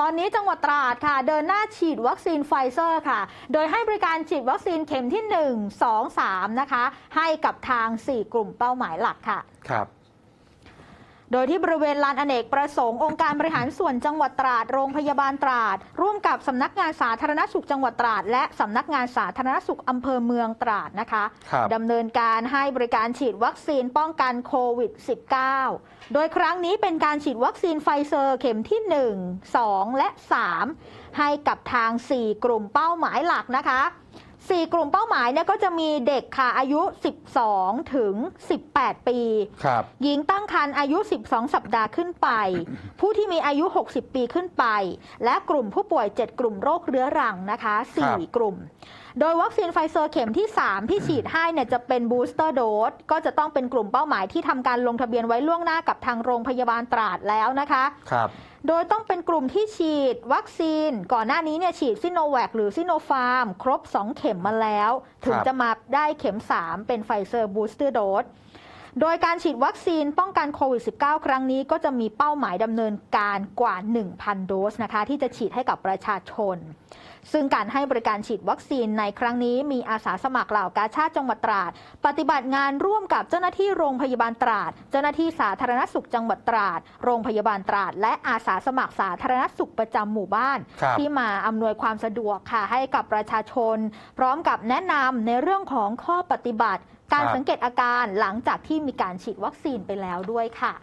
ตอนนี้จังหวัดตราดค่ะ เดินหน้าฉีดวัคซีนไฟเซอร์ค่ะ โดยให้บริการฉีดวัคซีนเข็มที่ 1 2 3 นะคะ ให้กับทาง 4 กลุ่มเป้าหมายหลักค่ะ ครับ โดยที่บริเวณลานอเนกประสงค์องค์การบริหารส่วนจังหวัดตราด โรงพยาบาลตราด ร่วมกับสำนักงานสาธารณสุขจังหวัดตราด และสำนักงานสาธารณสุขอำเภอเมืองตราดนะคะครับดำเนินการให้บริการฉีดวัคซีนป้องกันโควิด -19 โดยครั้งนี้เป็นการฉีดวัคซีนไฟเซอร์เข็มที่ 1 2 และ 3 ให้กับทาง 4 กลุ่มเป้าหมายหลักนะคะ 4 กลุ่มเป้าหมายเนี่ยก็จะมีเด็กค่ะอายุ 12 ถึง 18 ปี ครับ หญิงตั้งครรภ์อายุ 12 สัปดาห์ขึ้นไป ผู้ที่มีอายุ 60 ปีขึ้นไป และกลุ่มผู้ป่วย 7 กลุ่มโรคเรื้อรังนะคะ ครับ 4 กลุ่ม โดยวัคซีนไฟเซอร์เข็มที่ 3 ที่ฉีดให้เนี่ยจะเป็นบูสเตอร์โดสก็จะต้องเป็นกลุ่มเป้าหมายที่ทำการลงทะเบียนไว้ล่วงหน้ากับทางโรงพยาบาลตราดแล้วนะคะ ครับ โดยต้องเป็นกลุ่มที่ฉีดวัคซีน ก่อนหน้านี้เนี่ยฉีดซิโนแวคหรือซิโนฟาร์ม ครบ 2 เข็มมาแล้ว ถึงครับจะมาได้เข็ม 3 เป็นไฟเซอร์บูสเตอร์โดส โดยการฉีดวัคซีนป้องกันโควิด -19 ครั้งนี้ก็จะมีเป้าหมายดำเนินการกว่า 1,000 โดสนะคะ ที่จะฉีดให้กับประชาชน ซึ่งการให้บริการฉีดวัคซีนในครั้งนี้ มีอาสาสมัครเหล่ากาชาติจังหวัดตราด ปฏิบัติงานร่วมกับเจ้าหน้าที่โรงพยาบาลตราด เจ้าหน้าที่สาธารณสุขจังหวัดตราด โรงพยาบาลตราด และอาสาสมัครสาธารณสุขประจำหมู่บ้านครับที่มาอำนวยความสะดวกค่ะให้กับประชาชน พร้อมกับแนะนำในเรื่องของข้อปฏิบัติ การครับสังเกตอาการหลังจากที่มีการฉีดวัคซีนไปแล้วด้วยค่ะ